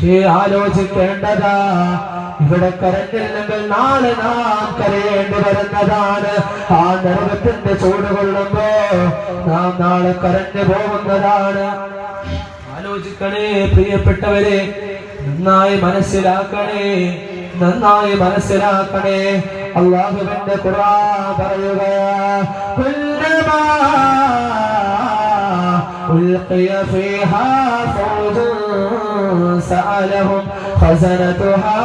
പക്ഷേ ആലോചിക്കേണ്ടതാ ഇവിടെ കരഞ്ഞില്ലെങ്കിൽ നാളെ നാം കരയേണ്ടി വരുന്നതാണ് ആ നരകത്തിന്റെ ചൂട് കൊള്ളുമ്പോ നാം നാളെ കരഞ്ഞു പോകുന്നതാണ് ആലോചിക്കണേ പ്രിയപ്പെട്ടവരെ നന്നായി മനസ്സിലാക്കണേ നന്നായി മനസ്സിലാക്കണേ അള്ളാഹുവിന്റെ ഖുറാ പറയുകയാ കുല്ലമാ ألقي فيها فوج سألهم خزنتها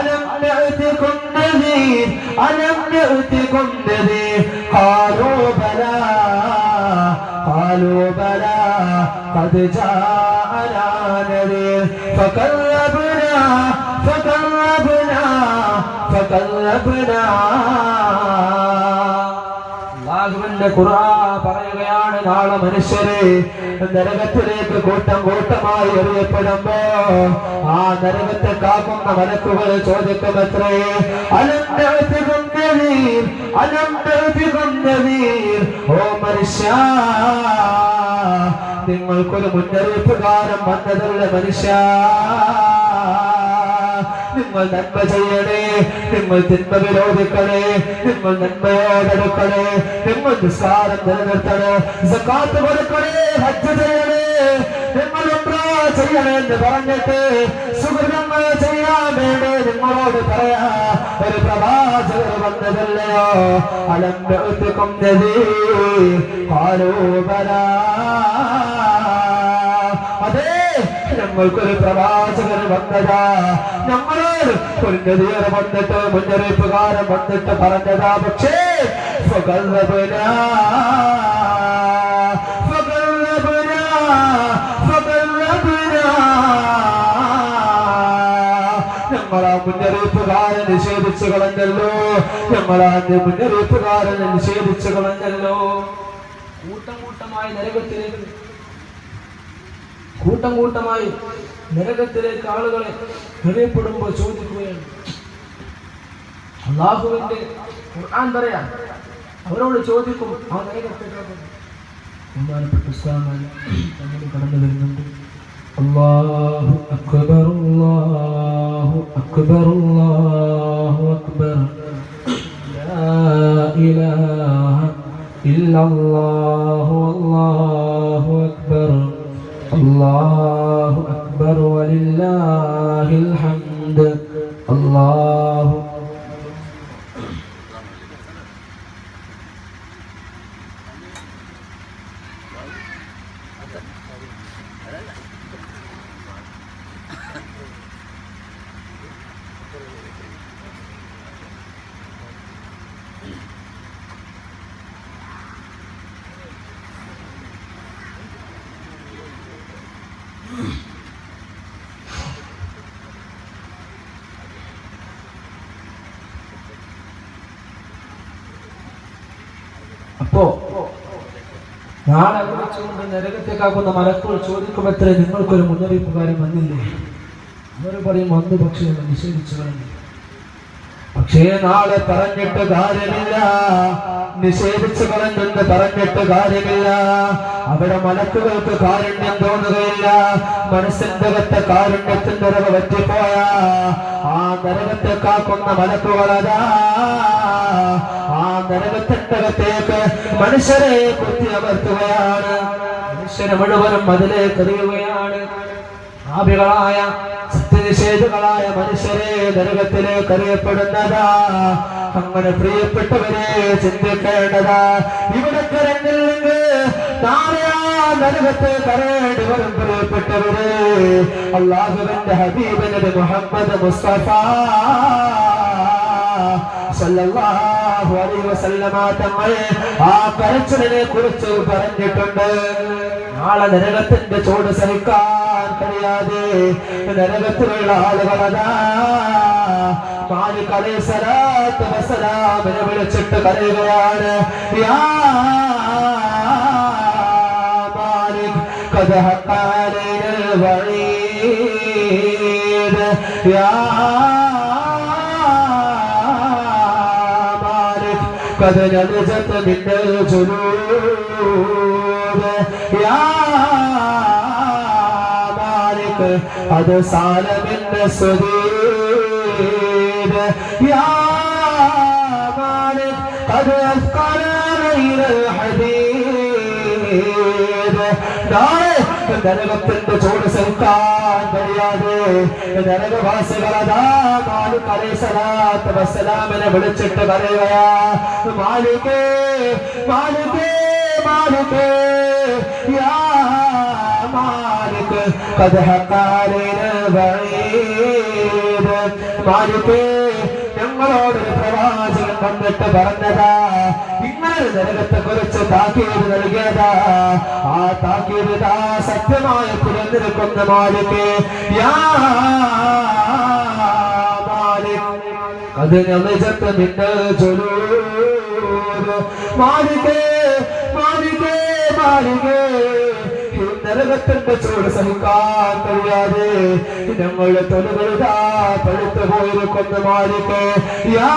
ألم يأتكم نذير ألم يأتكم نذير قالوا بلى قالوا بلى قد جاءنا نذير فكذبنا فكذبنا فكذبنا അള്ളാഹുവിന്റെ ഖുർആ പറയുകയാണ് നാളെ മനുഷ്യരെ നരകത്തിലേക്ക് കൂട്ടം കൂട്ടമായി എറിയപ്പെടുമ്പോ ആ നരകത്തെ കാക്കുന്ന മലക്കുകൾ ചോദിക്കുമത്രേ അലന്തീർ അലന്തീർ ഓ മനുഷ്യ നിങ്ങൾക്കൊരു മുന്നറിയിപ്പുകാരം വന്നതല്ല മനുഷ്യ? നിങ്ങൾ നന്മ ചെയ്യണേ നിങ്ങൾ തിന്മ വിരോധിക്കണേ നിങ്ങൾ നന്മയോടെടുക്കണേ നിങ്ങൾ നിസ്കാരം നിലനിർത്തണേ സക്കാത്ത് കൊടുക്കണേ ഹജ്ജ് ചെയ്യണേ നിങ്ങൾ ഉംറ ചെയ്യണേ എന്ന് പറഞ്ഞിട്ട് സുഹൃതങ്ങൾ ചെയ്യാൻ വേണ്ടി നിങ്ങളോട് പറയാ ഒരു പ്രവാചകർ വന്നതല്ലയോ അലം യഅ്തികും നദീർ ഖാലൂ ബലാ അതെ ഞങ്ങൾക്കൊരു പ്രവാചകൻ വന്നതാ. ഞങ്ങളോട് ഒരു നദിയർ വന്നിട്ട് മുന്നറിയിപ്പുകാരൻ വന്നിട്ട് പറഞ്ഞതാ. പക്ഷേ സ്വകല്ലപന സ്വകല്ലപന സ്വകല്ലപന ഞങ്ങളാ മുന്നറിയിപ്പുകാരൻ നിഷേധിച്ചു കളഞ്ഞല്ലോ. ഞങ്ങളാ മുന്നറിയിപ്പുകാരൻ നിഷേധിച്ചു കളഞ്ഞല്ലോ. കൂട്ടം കൂട്ടമായി നരകത്തിലേക്ക് കൂട്ടം കൂട്ടമായി നരകത്തിലേക്ക് ആളുകളെ എറിയപ്പെടുമ്പോൾ ചോദിക്കുകയാണ്. അള്ളാഹുവിന്റെ ഖുർആൻ പറയാം. അവരോട് ചോദിക്കും ആ നരകത്തിലേക്ക് ബഹുമാനപ്പെട്ട ഉസ്താദ് അങ്ങനെ കടന്നു വരുന്നുണ്ട്. അല്ലാഹു അക്ബർ അല്ലാഹു അക്ബർ അല്ലാഹു അക്ബർ. ഇലാഹ ഇല്ലല്ലാഹു അല്ലാഹു അക്ബർ. അല്ലാഹു അക്ബർ വലില്ലാഹിൽ ഹംദ് അല്ലാഹു അപ്പോ നാളെ വിളിച്ചുകൊണ്ട് നരകത്തേക്കാക്കുന്ന മലക്കുകൾ ചോദിക്കുമത്രേ നിങ്ങൾക്കൊരു മുന്നറിയിപ്പുകാരൻ വന്നില്ലേ? അവർ പറയും വന്നു പക്ഷേ നിഷേധിച്ചു കഴിഞ്ഞു പക്ഷേ നാളെ പറഞ്ഞിട്ട് കാര്യമില്ല. നിഷേധിച്ചു കളഞ്ഞെന്ന് പറഞ്ഞിട്ട് കാര്യമില്ല. അവിടെ മലക്കുകൾക്ക് കാരുണ്യം തോന്നുകയില്ല. മനസ്സിന്റെ കാരുണ്യത്തിന്റെ ഉറവ് പറ്റിപ്പോയ ആ നരകത്തെ കാക്കുന്ന മലക്കുകളതാ ആ നരകത്തിന്റെ അകത്തേക്ക് മനുഷ്യരെ കുത്തി അമർത്തുകയാണ് മനുഷ്യരെ മുഴുവനും അതിലേക്ക് എറിയുകയാണ് ആഭികളായ സത്യനിഷേധികളായ മനുഷ്യരെ നരകത്തിലേക്ക് അറിയപ്പെടുന്നതാ. അങ്ങനെ പ്രിയപ്പെട്ടവരെ ചിന്തിക്കേണ്ടതാ. ഇവിടെ ഹബീബ് മുഹമ്മദ് മുസ്തഫ അലൈഹി വസല്ലമ ആ കരച്ചിലിനെ കുറിച്ച് പറഞ്ഞിട്ടുണ്ട്. നാളെ നരകത്തിന്റെ ചൂട് സഹിക്കാൻ കഴിയാതെ നരകത്തിലുള്ള ആളുകളതാ മാലിക് അലൈഹി സ്വലാത്തു വസ്സലാമിനെ വിളിച്ചിട്ട് കരയുകയാണ് യാ മാലിക് قد حق علينا الوعيد يا مالك قد نضجت منا الجنود യാദാരിക്ക് അത് സാലമിന്റെ സ്വദീര യാദാരിക്ക് അത് അസ്കരനയില ഹദീര നാളെ നരകത്തിന്റെ ചൂട് സഹിക്കാൻ കഴിയാതെ നരകവാസികളതാ മാലിക് അലൈസലാത്ത് വസ്സലാമിനെ വിളിച്ചിട്ട് പറയുകയാ മാലികേ മാലികേ മാലികേ യാ മാലിക് قد حق علينا بعيد മാലികേ ഞങ്ങളോട് ഒരു പ്രവാചകൻ വന്നിട്ട് പറഞ്ഞതാ ഇങ്ങനെ നരകത്തെ കുറിച്ച് താക്കീത് നൽകിയതാ ആ താക്കീത് താ സത്യമായ തുറന്നിരിക്കുന്ന മാലിക്ക് യാ മാലിക് അത് ഞമിച്ചത്ത് നിന്റെ ചൊല്ലൂര് മാലികേ മാലികേ മാലികേ ഈ നരകത്തിന്റെ ചൂട് സഹിക്കാൻ കഴിയാതെ ഞങ്ങളുടെ തൊലുകളുതാ പഴുത്തു പോയിരിക്കുന്ന മാലിക്ക് യാ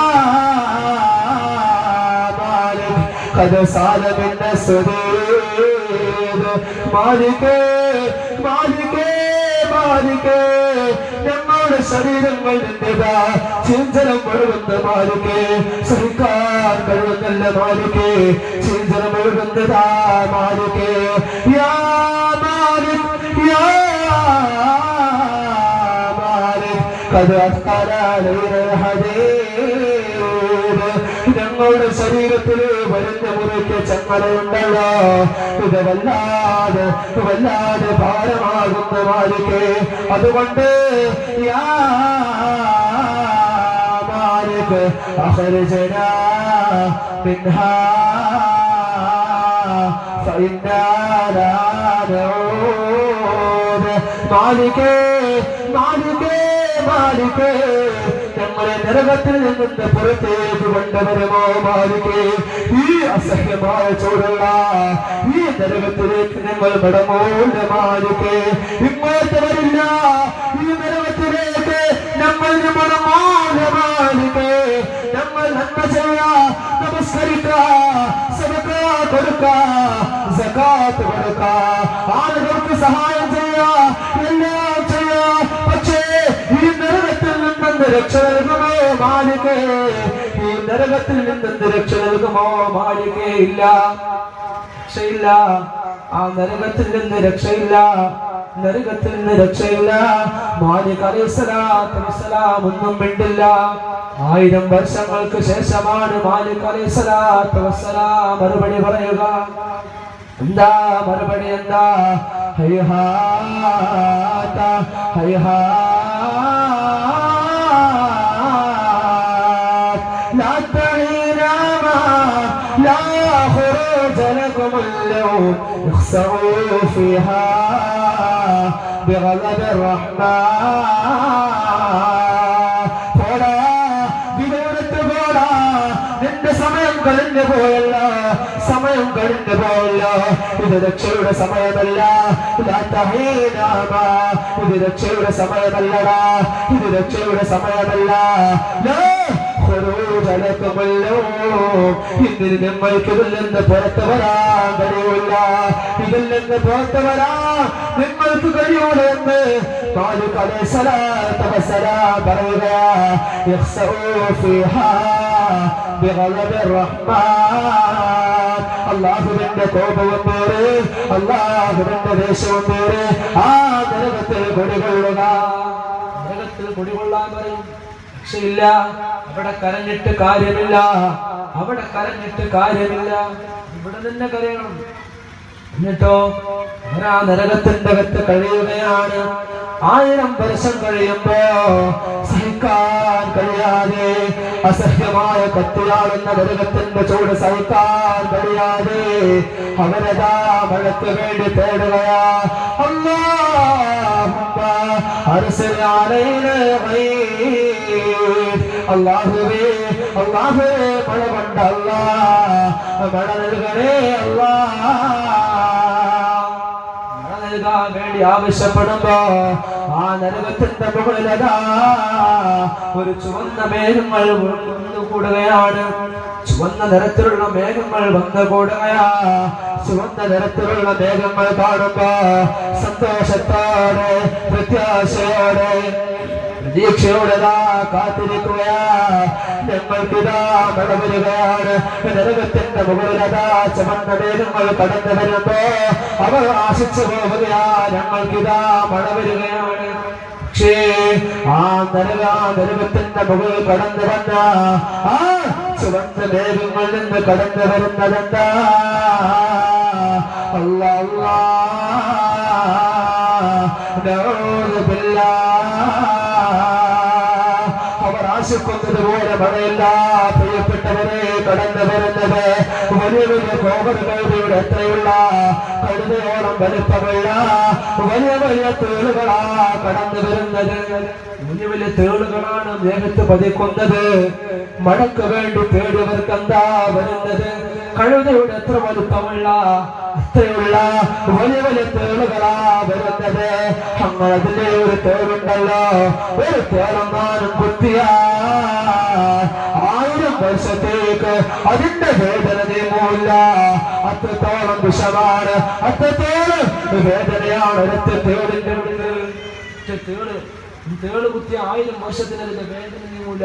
മാലിക് കഥ സാലമിന്റെ സ്വതേത് മാലിക്കേ മാലിക്കേ മാലിക്കേ ഞങ്ങളുടെ ശരീരങ്ങൾ നിന്റേതാ ചിന്തനം ഒഴുകുന്ന മാലിക്കേ സഹിക്കാൻ കഴിയുന്നല്ല മാലിക്കേ ചിന്തനം ഒഴുകുന്നതാ മാലിക്കേ യാ മാലിക് യാ മാലിക് قد أثقل علينا الحديد ഞങ്ങളുടെ ശരീരത്തിൽ വരുന്ന മുറിക്ക് ചങ്ങലയുണ്ടല്ലോ ഇത് വല്ലാതെ വല്ലാതെ ഭാരമാകുന്ന മാലിക്ക് അതുകൊണ്ട് യാ മാലിക് أخرجنا منها فإنا لا نعود മാലികേ മാലികേ മാലികേ ഞങ്ങളെ നരകത്തിൽ നിന്നിട്ട് പുറത്തേക്ക് കൊണ്ടുവരുമോ മാലികേ ഈ അസഹ്യമായ ചൂടുള്ള ഈ നരകത്തിലേക്ക് ഞങ്ങൾ മടങ്ങൂല മാലികേ ഇങ്ങോട്ട് വരില്ല. ഈ നരകത്തിലേക്ക് നമ്മൾ മാലികേ ഞങ്ങൾ നന്മ ചെയ്യാ നമസ്കരിക്ക ആളുകൾക്ക് സഹായം ചെയ്യാ എല്ലാം ചെയ്യാ പക്ഷേ ഈ നരകത്തിൽ നിന്നും രക്ഷ നരകത്തിൽ നിന്നും രക്ഷ നൽകുമോ? ഭാര്യയില്ല രക്ഷയില്ല. ആ നരകത്തിൽ നിന്ന് രക്ഷയില്ല. നരകത്തിൽ നിന്ന് രക്ഷയില്ല. മാലിക് അലൈഹിസ്സലാത്തു വസ്സലാം ഒന്നും മിണ്ടില്ല. ആയിരം വർഷങ്ങൾക്ക് ശേഷമാണ് മാലിക് അലൈഹിസ്സലാത്തു വസ്സലാം മറുപടി പറയുക. എന്താ മറുപടി? എന്താ? ഹൈഹാ ഹൈഹാ لكم اليوم اخسروا فيها بغضب الرحمن പോടാ വിനോദത്ത് പോടാ നിന്റെ സമയം കഴിഞ്ഞു പോയല്ല സമയം കഴിഞ്ഞു പോയല്ല ഇത് രക്ഷയുടെ സമയമല്ല ലാ തഹീനാമ. ഇത് രക്ഷയുടെ സമയമല്ലടാ ഇത് രക്ഷയുടെ സമയമല്ല ലാ ഖുറൂജ ലക്കുമല്ലോ. ഇതിൽ നിങ്ങൾക്ക് ഇതിൽ നിന്ന് പുറത്തു വരാൻ കഴിയില്ല ഇതിൽ നിന്ന് പുറത്തു വരാൻ നിങ്ങൾക്ക് കഴിയൂല എന്ന് മാലിക് അലൈഹി സ്വലാത്തു വസ്സലാം പറയുകയാ يخسروا فيها بغضب الرحمن അള്ളാഹുവിന്റെ കോപവും പേര് അള്ളാഹുവിന്റെ ദേശവും പേര് ആ നരകത്തിൽ കുടികൊള്ളുക നരകത്തിൽ കുടികൊള്ളാൻ പറയും രക്ഷയില്ല അവിടെ കരഞ്ഞിട്ട് കാര്യമില്ല. അവിടെ കരഞ്ഞിട്ട് കാര്യമില്ല. ഇവിടെ തന്നെ കരയണം. എന്നിട്ടോ അവരാ നരകത്തിന്റെ അകത്ത് കഴിയുകയാണ്. ആയിരം വർഷം കഴിയുമ്പോ സഹിക്കാൻ കഴിയാതെ അസഹ്യമായ കത്തിയാകുന്ന നരകത്തിന്റെ ചൂട് സഹിക്കാൻ കഴിയാതെ അവരതാ മഴയ്ക്ക് വേണ്ടി തേടുകയാ. അല്ലാഹുമ്മ அரசன் அல்லாஹுவே அல்லாஹுவே மழை கொண்ட அல்லா மழை அல்லாஹ். നൽകാൻ വേണ്ടി ആവശ്യപ്പെടുമ്പോ ആ നരകത്തിന്റെ മുകളിലതാ ഒരു ചുവന്ന മേഘങ്ങൾ കൂടുകയാണ്. ചുവന്ന നിറത്തിലുള്ള മേഘങ്ങൾ വന്നു കൂടുകയാ. ചുവന്ന നിറത്തിലുള്ള മേഘങ്ങൾ കാണുമ്പോ സന്തോഷത്തോടെ പ്രത്യാശയോടെ പ്രതീക്ഷയോടെതാ കാത്തിരിക്കുകയാ. ഞങ്ങൾക്കിതാ മഴ വരികയാണ് നരകത്തിന്റെ മുകളിലതാ ചുവന്ന മേഘങ്ങൾ കടന്നു വരുമ്പോ അവർ ആശിച്ചു പോവുകയാ. ഞങ്ങൾക്കിതാ മഴ വരികയാണ് പക്ഷേ ആ നരക കടന്നു വന്ന. ആ ചുവന്ന മേഘങ്ങളിൽ നിന്ന് കടന്നു വരുന്നതെന്താ? അല്ലാ അല്ലാ. അവർ ആശിക്കുന്നത് പോലെ മഴയില്ല പ്രിയപ്പെട്ടവരെ കടന്നു വരുന്നത് വലിയ വലിയ കോപറുകളുടെ എത്രയുള്ള കഴുതയോളം വലിപ്പമുള്ള വലിയ വലിയ തേളുകളാ കടന്നു വരുന്നത് വലിയ വലിയ തേളുകളാണ് ദേഹത്ത് പതിക്കുന്നത് മഴക്ക് വേണ്ടി തേടിയവർക്ക് എന്താ വരുന്നത് കഴുതയുടെ എത്ര വലുപ്പമുള്ള അത്രയുള്ള വലിയ വലിയ തേളുകളാ വരുന്നത്. അങ്ങനെ ഒരു തേളുണ്ടല്ലോ. ഒരു തേളെങ്ങാനും കുത്തിയാ. ആയിരം വർഷത്തേക്ക് അതിന്റെ വേദന നീങ്ങൂല്ല അത്രത്തോളം വിഷമാണ്. അത്രത്തോളം വേദനയാണ് ഒരൊറ്റ തേളിന്റെ ഉള്ളിൽ. തേൾ. തേൾ കുത്തിയ ആയിരം വർഷത്തിന് അതിന്റെ വേദന നീങ്ങൂല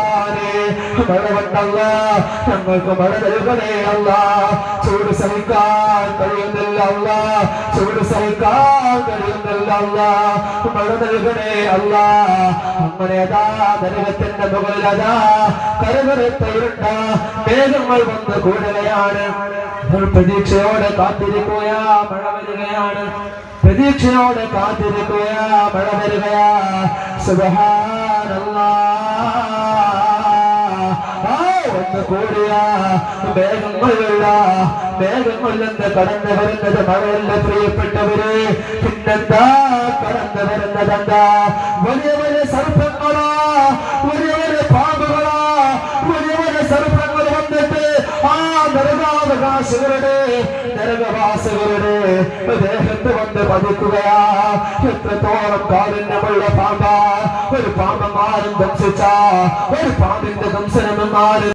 പ്രതീക്ഷയോടെ വരികയാണ്. പ്രതീക്ഷയോടെ കാത്തിരിക്കുക മഴ വരികയാ. സുബഹാനല്ലാ. ഒന്ന് കൂടിയ മേഘങ്ങളുള്ള മേഘങ്ങളിൽ നിന്ന് കടന്നു വരുന്നത്? മഴയല്ല പ്രിയപ്പെട്ടവര് പിന്നെന്താ കടന്നു വരുന്നതെന്താ വലിയ വലിയ സർപ്പങ്ങളാ വലിയ വലിയ പാമ്പുകളാ വലിയ വലിയ സർപ്പങ്ങൾ വന്നിട്ട് ആ നരകാവകാശികളുടെ നരകവാസികളുടെ ദേഹത്ത് വന്ന് പതിക്കുകയാ. എത്രത്തോളം കാരുണ്യമുള്ള പാമ്പ. ഒരു പാമ്പമാരും ദംശിച്ച ഒരു പാമ്പിന്റെ ദംശനമെന്നാലും